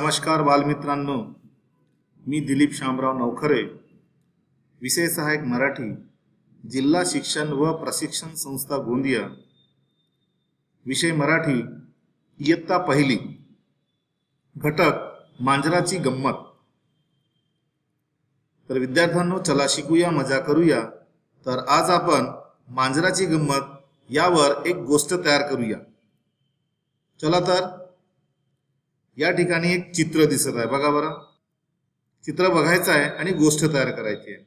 नमस्कार बालमित्रांनो. मी दिलीप शामराव नवखरे. विषय सहाय्यक मराठी जिल्हा शिक्षण व प्रशिक्षण संस्था गोंदिया. विषय मराठी इयत्ता पहिली. घटक मांजराची गंमत. तर विद्यार्थ्यांनो चला शिकूया मजा करूया. तर आज आपण मांजराची गंमत यावर एक गोष्ट तयार करूया. चला तर या ठिकाणी एक चित्र दिसत आहे. बघा बरं. चित्र बघायचं आहे आणि गोष्ट तयार करायची आहे.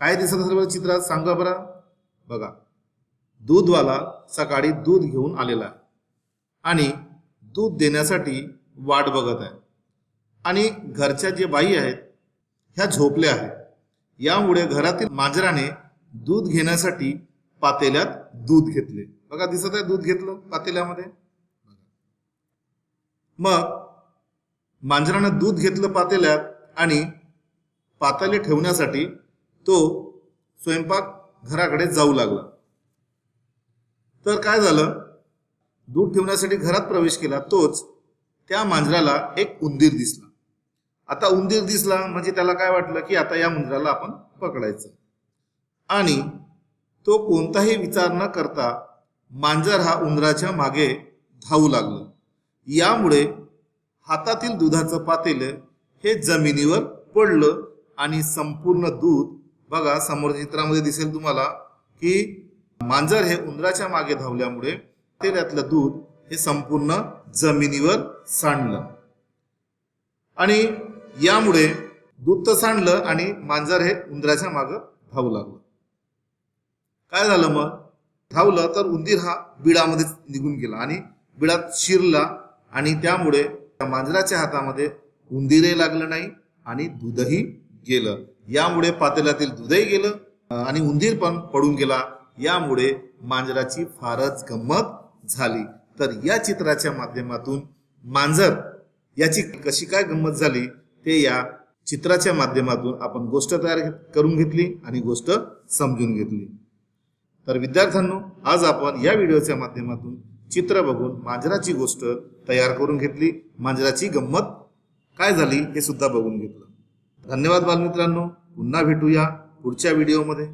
काय दिसत असेल बरं चित्रात? सांगा बरं. बघा. दूधवाला सकाळी दूध घेऊन आलेला आहे. आणि दूध देण्यासाठी वाट बघत आहे. आणि घरच्या जे बाई आहेत ह्या झोपल्या आहेत. यामुळे घरातील मांजराने दूध घेण्यासाठी पातेल्यात दूध घेतले. बघा दिसत आहे दूध घेतलं पातेल्यामध्ये? मग मांजरानं दूध घेतलं पातेल्यात आणि पाताले ठेवण्यासाठी तो स्वयंपाक घराकडे जाऊ लागला. तर काय झालं? दूध ठेवण्यासाठी घरात प्रवेश केला तोच त्या मांजराला एक उंदीर दिसला. आता उंदीर दिसला म्हणजे त्याला काय वाटलं की आता या उंदराला आपण पकडायचं. आणि तो कोणताही विचार न करता मांजर हा उंदराच्या मागे धावू लागला. यामुळे हातातील दुधाचं पातेलं हे जमिनीवर पडलं आणि संपूर्ण दूध बघा समोर चित्रामध्ये दिसेल तुम्हाला की मांजर हे उंदराच्या मागे धावल्यामुळे पातेल्यातलं दूध हे संपूर्ण जमिनीवर सांडलं. आणि यामुळे दूध तर सांडलं आणि मांजर हे उंदराच्या मागं धावू लागलं. काय झालं मग? धावलं तर उंदीर हा बिडामध्ये निघून गेला आणि बिडात शिरला आणि त्यामुळे त्या मांजराच्या हातामध्ये उंदीरही लागलं नाही आणि दूधही गेलं. यामुळे पातेल्यातील दूधही गेलं आणि उंदीर पण पडून गेला. यामुळे मांजराची फारच गंमत झाली. तर या चित्राच्या माध्यमातून मांजर याची कशी काय गंमत झाली ते या चित्राच्या माध्यमातून आपण गोष्ट तयार करून घेतली आणि गोष्ट समजून घेतली. तर विद्यार्थ्यांनो आज आपण या व्हिडिओच्या माध्यमातून चित्र बघून मांजराची गोष्ट तयार करून घेतली. मांजराची गंमत काय झाली हे सुद्धा बघून घेतलं. धन्यवाद बालमित्रांनो. पुन्हा भेटूया पुढच्या व्हिडिओमध्ये